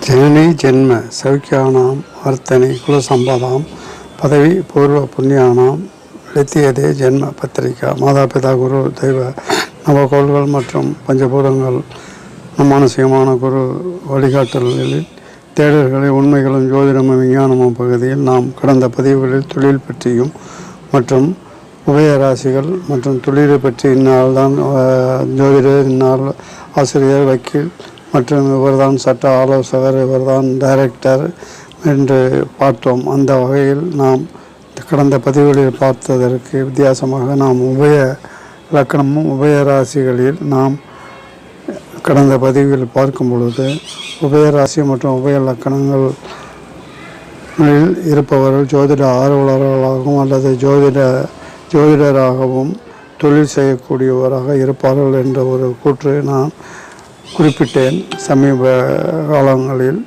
ஜனனி ஜென்ம சௌக்கியானாம் வர்த்தனை குலசம்பதாம் பதவி பூர்வ புண்ணியானாம் லித்தியதே ஜென்ம பத்திரிகா மாதா பிதா குரு தெய்வ நவகோள்கள் மற்றும் பஞ்சபூதங்கள் நம் மானசீகமான குரு வழிகாட்டல்களில் தேடல்களை உண்மைகளும் ஜோதிடமும் விஞ்ஞானமும் பகுதியில் நாம் கடந்த பதிவுகளில் தொழில் பற்றியும் மற்றும் உபயராசிகள் மற்றும் தொழிலை பற்றி இந்நாள் தான் ஜோதிடர் இந்நாள் ஆசிரியர் வக்கீல் மற்றும் இவர்தான் சட்ட ஆலோசகர் இவர்தான் டைரக்டர் என்று பார்த்தோம். அந்த வகையில் நாம் கடந்த பதிவுகளில் பார்த்ததற்கு வித்தியாசமாக நாம் உபய இலக்கணமும் உபயராசிகளில் நாம் கடந்த பதிவில் பார்க்கும் பொழுது உபயராசி மற்றும் உபய லக்கணங்கள் இருப்பவர்கள் ஜோதிட ஆர்வலர்களாகவும் அல்லது ஜோதிட ஜோதிடராகவும் தொழில் செய்யக்கூடியவராக இருப்பார்கள் என்ற ஒரு கூற்று நான் குறிப்பிட்டேன். சமீப காலங்களில்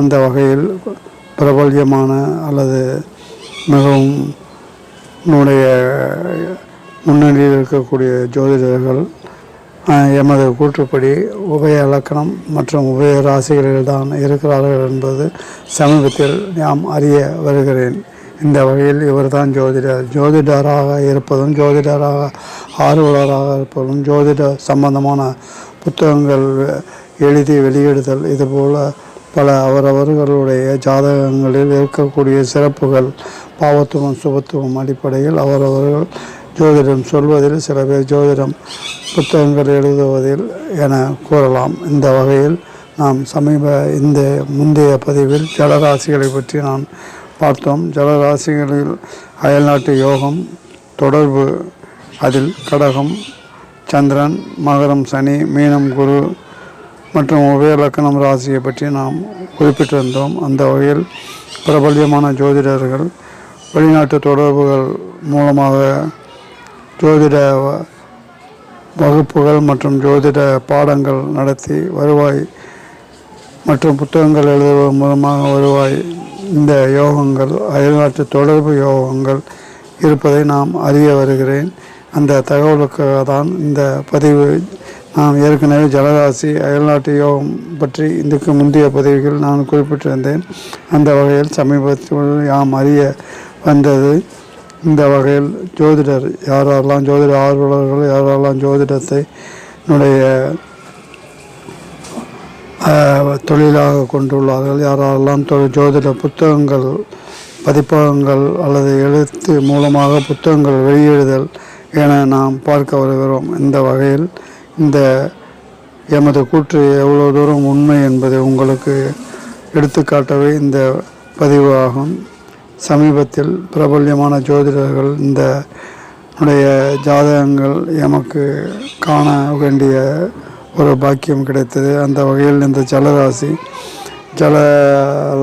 அந்த வகையில் பிரபல்யமான அல்லது மிகவும் நம்முடைய முன்னணியில் இருக்கக்கூடிய ஜோதிடர்கள் எமது கூற்றுப்படி உபய இலக்கணம் மற்றும் உபய ராசிகளில் தான் இருக்கிறார்கள் என்பது சமீபத்தில் நாம் அறிய வருகிறேன். இந்த வகையில் இவர்தான் ஜோதிடர். ஜோதிடராக இருப்பதும் ஜோதிடராக ஆர்வலராக இருப்பதும் ஜோதிட சம்பந்தமான புத்தகங்கள் எழுதி வெளியிடுதல் இதுபோல் பல அவரவர்களுடைய ஜாதகங்களில் இருக்கக்கூடிய சிறப்புகள் பாவத்துவம் சுபத்துவம் அடிப்படையில் அவரவர்கள் ஜோதிடம் சொல்வதில் சில பேர் ஜோதிடம் புத்தகங்கள் எழுதுவதில் என கூறலாம். இந்த வகையில் நாம் சமீப இந்த முந்தைய பதிவில் ஜலராசிகளை பற்றி நான் பார்த்தோம். ஜலராசிகளில் அயல்நாட்டு யோகம் தொடர்பு அதில் கடகம் சந்திரன் மகரம் சனி மீனம் குரு மற்றும் உபய லக்கணம் ராசியை பற்றி நாம் குறிப்பிட்டிருந்தோம். அந்த வகையில் பிரபல்யமான ஜோதிடர்கள் வெளிநாட்டு தொடர்புகள் மூலமாக ஜோதிட வகுப்புகள் மற்றும் ஜோதிட பாடங்கள் நடத்தி வருவாய் மற்றும் புத்தகங்கள் எழுதுவதன் மூலமாக வருவாய். இந்த யோகங்கள் அயல்நாட்டு தொடர்பு யோகங்கள் இருப்பதை நாம் அறிய வருகிறேன். அந்த தகவலுக்காக தான் இந்த பதிவு நான் ஏற்கனவே ஜலராசி அயல்நாட்டு யோகம் பற்றி இதுக்கு முந்தைய பதிவுகள் நான் குறிப்பிட்டிருந்தேன். அந்த வகையில் சமீபத்தில் யாம் அறிய வந்தது இந்த வகையில் ஜோதிடர் யாரெல்லாம் ஜோதிட ஆர்வலர்கள் யாரெல்லாம் ஜோதிடத்தை என்னுடைய தொழிலாக கொண்டுள்ளார்கள் யாரெல்லாம் ஜோதிட புத்தகங்கள் பதிப்பகங்கள் அல்லது எழுத்து மூலமாக புத்தகங்கள் வெளியிடுதல் என நாம் பார்க்க வருகிறோம். இந்த வகையில் இந்த எமது கூற்று எவ்வளோ தூரம் உண்மை என்பதை உங்களுக்கு எடுத்துக்காட்டவே இந்த பதிவு ஆகும். சமீபத்தில் பிரபல்யமான ஜோதிடர்கள் இந்த உடைய ஜாதகங்கள் எமக்கு காண வேண்டிய ஒரு பாக்கியம் கிடைத்தது. அந்த வகையில் இந்த ஜலராசி ஜல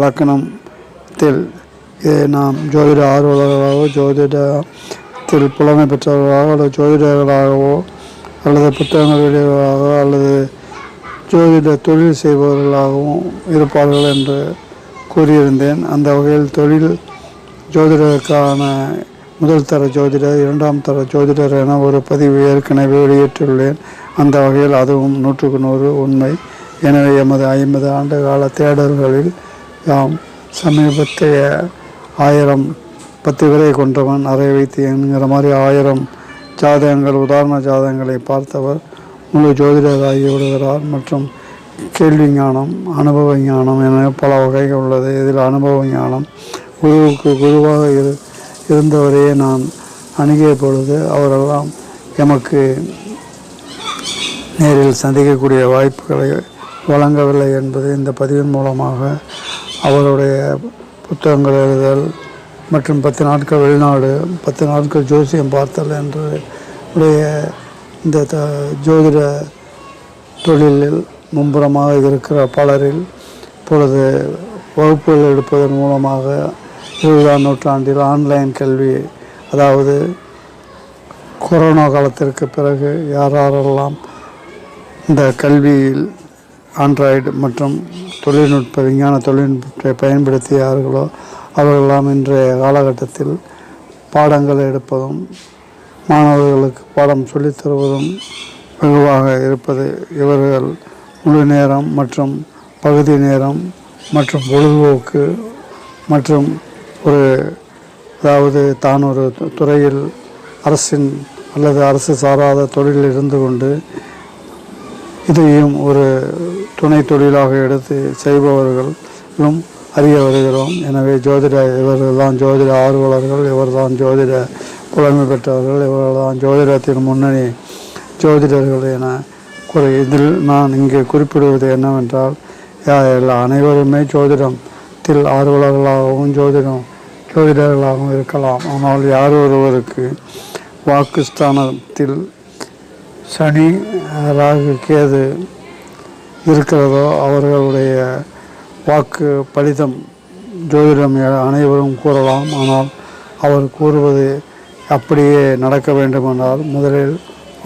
லக்னத்தில் இ- நாம் ஜோதிட ஆர்வலர்களாகவோ திரு புலமை பெற்றவர்களாக அல்லது ஜோதிடர்களாகவோ அல்லது புத்தகங்கள் வெளியவர்களாகவோ அல்லது ஜோதிட தொழில் செய்பவர்களாகவும் இருப்பார்கள் என்று கூறியிருந்தேன். அந்த வகையில் தொழில் ஜோதிடருக்கான முதல் தர ஜோதிடர் இரண்டாம் தர ஜோதிடர் என ஒரு பதிவு ஏற்கனவே வெளியிட்டுள்ளேன். அந்த வகையில் அதுவும் நூற்றுக்கு நூறு உண்மை. எனவே எமது ஐம்பது ஆண்டு கால தேடல்களில் யாம் சமீபத்தைய ஆயிரம் பத்து பேரை கொன்றவன் அறை வைத்து என்கிற மாதிரி ஆயிரம் ஜாதகங்கள் உதாரண ஜாதகங்களை பார்த்தவர் முழு ஜோதிடராகி விடுகிறார். மற்றும் கேள்வி ஞானம் அனுபவ ஞானம் என பல வகைகள் உள்ளது. இதில் அனுபவ ஞானம் குருவுக்கு குருவாக இரு இருந்தவரையே நான் அணுகிய பொழுது அவரெல்லாம் எமக்கு நேரில் சந்திக்கக்கூடிய வாய்ப்புகளை வழங்கவில்லை என்பது இந்த பதிவின் மூலமாக அவருடைய புத்தகங்கள் எழுதல் மற்றும் பத்து நாட்கள் வெளிநாடு பத்து நாட்கள் ஜோசியம் பார்த்தல் என்று உடைய இந்த த ஜோதிட தொழிலில் மும்புறமாக இருக்கிற பலரில் இப்பொழுது வகுப்புகள் எடுப்பதன் மூலமாக இருபதாம் நூற்றாண்டில் ஆன்லைன் கல்வி அதாவது கொரோனா காலத்திற்கு பிறகு யாரெல்லாம் இந்த கல்வியில் ஆண்ட்ராய்டு மற்றும் தொழில்நுட்ப விஞ்ஞான தொழில்நுட்பத்தை பயன்படுத்தியார்களோ அவர்களெல்லாம் இன்றைய காலகட்டத்தில் பாடங்கள் எடுப்பதும் மாணவர்களுக்கு பாடம் சொல்லித்தருவதும் வெகுவாக இருப்பது இவர்கள் முழு நேரம் மற்றும் பகுதி நேரம் மற்றும் பொழுதுபோக்கு மற்றும் ஒரு அதாவது தான் ஒரு துறையில் அரசின் அல்லது அரசு சாராத தொழிலில் இருந்து கொண்டு இதையும் ஒரு துணை தொழிலாக எடுத்து செய்பவர்களும் அறிய வருகிறோம். எனவே ஜோதிட இவர்கள் தான் ஜோதிட ஆர்வலர்கள் இவர்தான் ஜோதிட புலமை பெற்றவர்கள் இவர்கள்தான் ஜோதிடத்தின் முன்னணி ஜோதிடர்கள் என குறை இதில் நான் இங்கே குறிப்பிடுவது என்னவென்றால் யா- எல்லா அனைவருமே ஜோதிடத்தில் ஆர்வலர்களாகவும் ஜோதிடம் ஜோதிடர்களாகவும் இருக்கலாம். ஆனால் யார் ஒருவருக்கு வாக்குஸ்தானத்தில் சனி ராகு கேது இருக்கிறதோ அவர்களுடைய வாக்கு பலிதம் ஜோதிடம் அனைவரும் கூறலாம். ஆனால் அவர் கூறுவது அப்படியே நடக்க வேண்டுமென்றால் முதலில்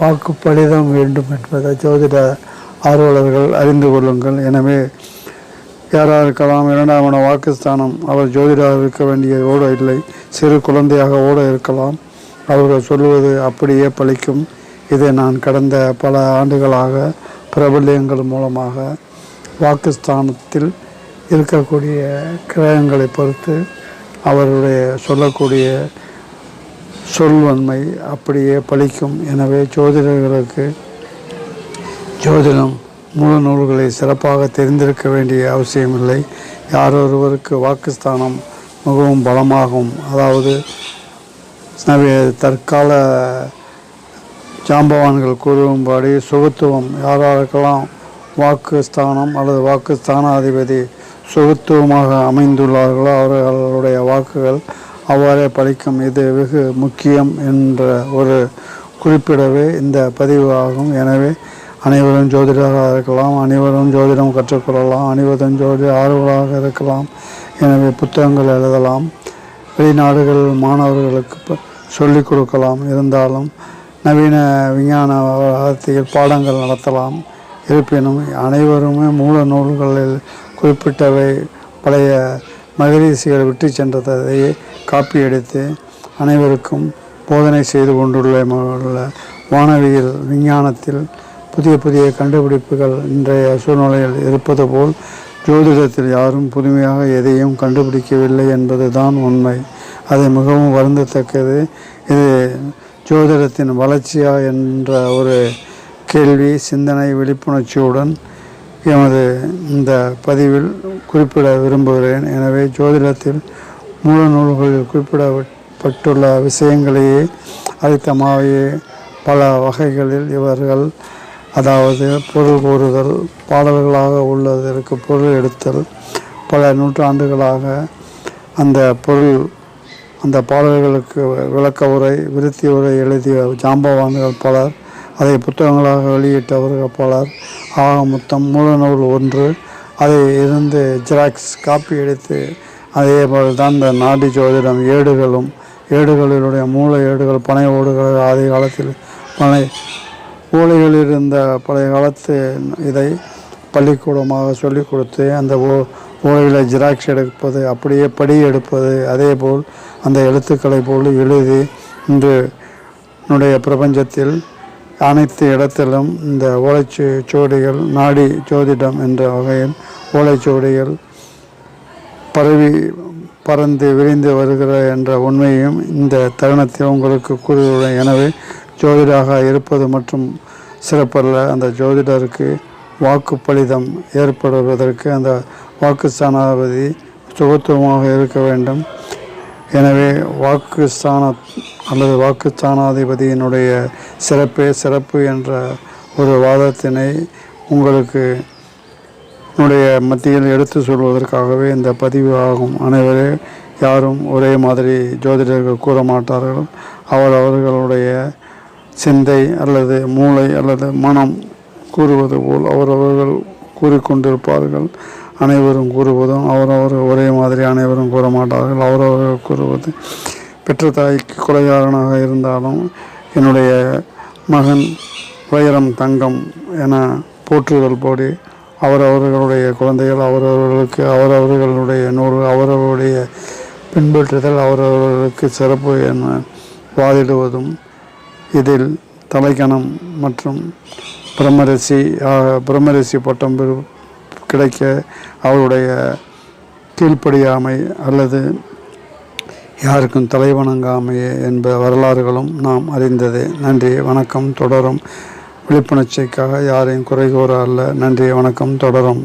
வாக்கு பலிதம் வேண்டும் என்பதை ஜோதிட ஆர்வலர்கள் அறிந்து கொள்ளுங்கள். எனவே யாராக இருக்கலாம் இரண்டாம் இடம் வாக்குஸ்தானம். அவர் ஜோதிடராக இருக்க வேண்டிய ஓட இல்லை. சிறு குழந்தையாக ஓட இருக்கலாம். அவர்கள் சொல்வது அப்படியே பழிக்கும் இதை நான் கடந்த பல ஆண்டுகளாக பிரபல்யங்கள் மூலமாக வாக்குஸ்தானத்தில் இருக்கக்கூடிய கிரகங்களை பொறுத்து அவருடைய சொல்லக்கூடிய சொல்வன்மை அப்படியே பலிக்கும் எனவே ஜோதிடர்களுக்கு ஜோதிடம் மூல நூல்களை சிறப்பாக தெரிந்திருக்க வேண்டிய அவசியமில்லை. யாரொருவருக்கு வாக்குஸ்தானம் மிகவும் பலமாகும். அதாவது தற்கால ஜாம்பவான்கள் கூறும்படி சுகத்துவம் யாராருக்கெல்லாம் வாக்கு ஸ்தானம் அல்லது வாக்கு ஸ்தானாதிபதி சுகத்துவமாக அமைந்துள்ளார்களோ அவர்களுடைய வாக்குகள் அவ்வாறே பலிக்கும் இது வெகு முக்கியம் என்ற ஒரு குறிப்பிடவே இந்த பதிவு ஆகும். எனவே அனைவரும் ஜோதிடராக இருக்கலாம் அனைவரும் ஜோதிடம் கற்றுக்கொள்ளலாம் அனைவரும் ஜோதி ஆர்வலாக இருக்கலாம். எனவே புத்தகங்கள் எழுதலாம். வெளிநாடுகள் மாணவர்களுக்கு ப- சொல்லிக் கொடுக்கலாம். இருந்தாலும் நவீன விஞ்ஞான வார்த்தையில் பாடங்கள் நடத்தலாம். இருப்பினும் அனைவருமே மூல நூல்களில் குறிப்பிட்டவை பழைய மகரிஷிகள் விட்டு சென்றதையே காப்பி எடுத்து அனைவருக்கும் போதனை செய்து கொண்டுள்ள வானவியல் விஞ்ஞானத்தில் புதிய புதிய கண்டுபிடிப்புகள் இன்றைய சூழ்நிலையில் இருப்பது போல் ஜோதிடத்தில் யாரும் புதுமையாக எதையும் கண்டுபிடிக்கவில்லை என்பதுதான் உண்மை. அது மிகவும் வருந்தத்தக்கது. இது ஜோதிடத்தின் வளர்ச்சியா என்ற ஒரு கேள்வி சிந்தனை விழிப்புணர்ச்சியுடன் எமது இந்த பதிவில் குறிப்பிட விரும்புகிறேன். எனவே ஜோதிடத்தில் மூல நூல்களில் குறிப்பிடப்பட்டுள்ள விஷயங்களையே அழுத்தமாகவே பல வகைகளில் இவர்கள் அதாவது பொருள் கூறுதல் பாடல்களாக உள்ளதற்கு பொருள் எடுத்தல் பல நூற்றாண்டுகளாக அந்த பொருள் அந்த பாடல்களுக்கு விளக்க உரை விருத்தி உரை எழுதிய ஜாம்பவான்கள் பலர் அதை புத்தகங்களாக வெளியிட்டவர்கள் பலர் ஆக மொத்தம் மூலநூல் ஒன்று அதை இருந்து ஜெராக்ஸ் காப்பி எடுத்து அதே போல் தான் இந்த நாடி ஜோதிடம் ஏடுகளும் ஏடுகளினுடைய மூல ஏடுகள் பனை ஓடுகள் ஆதி காலத்தில் பனை ஓலைகளில் இருந்த பழைய காலத்து இதை பள்ளிக்கூடமாக சொல்லிக் கொடுத்து அந்த ஓ ஓலையில் ஜெராக்ஸ் எடுப்பது அப்படியே படி எடுப்பது அதேபோல் அந்த எழுத்துக்களை போல் எழுதி இன்று என்னுடைய பிரபஞ்சத்தில் அனைத்து இடத்திலும் இந்த ஓலைச்சு சுவடிகள் நாடி ஜோதிடம் என்ற வகையில் ஓலைச்சுவடிகள் பரவி பறந்து விரிந்து வருகிற என்ற உண்மையும் இந்த தருணத்தில் உங்களுக்கு கூறியுள்ளேன் எனவே ஜோதிடராக இருப்பது மற்றும் சிறப்பல்ல. அந்த ஜோதிடருக்கு வாக்கு பலிதம் ஏற்படுவதற்கு அந்த வாக்கு ஸ்தானாதிபதி சுகத்துவமாக இருக்க வேண்டும். எனவே வாக்கு ஸ்தான அல்லது வாக்கு ஸ்தானாதிபதியினுடைய சிறப்பே சிறப்பு என்ற ஒரு வாதத்தினை உங்களுக்கு என்னுடைய மத்தியில் எடுத்து சொல்வதற்காகவே இந்த பதிவு ஆகும். அனைவரே யாரும் ஒரே மாதிரி ஜோதிடர்கள் கூற மாட்டார்கள். அவர் அவர்களுடைய சிந்தை அல்லது மூளை அல்லது மனம் கூறுவது போல் அவரவர்கள் கூறிக்கொண்டிருப்பார்கள். அனைவரும் கூறுவதும் அவரவர் ஒரே மாதிரி அனைவரும் கூற மாட்டார்கள் அவரவர்கள் கூறுவது பெற்ற தாய்க்கு கொலைகாரனாக இருந்தாலும் என்னுடைய மகன் வைரம் தங்கம் என போற்றுதல் போடி அவரவர்களுடைய குழந்தைகள் அவரவர்களுக்கு அவரவர்களுடைய நூறு அவரவருடைய பின்பற்றுதல் அவரவர்களுக்கு சிறப்பு என வாதிடுவதும் இதில் தலைக்கணம் மற்றும் பிரம்மரிசி பிரம்மரிசி பட்டம் கிடைக்க அவருடைய கீழ்ப்படியாமை அல்லது யாருக்கும் தலைவணங்காமையே என்ப வரலாறுகளும் நாம் அறிந்தது. நன்றி வணக்கம் தொடரும். விழிப்புணர்ச்சிக்காக யாரையும் குறைகூற அல்ல. நன்றி வணக்கம் தொடரும்.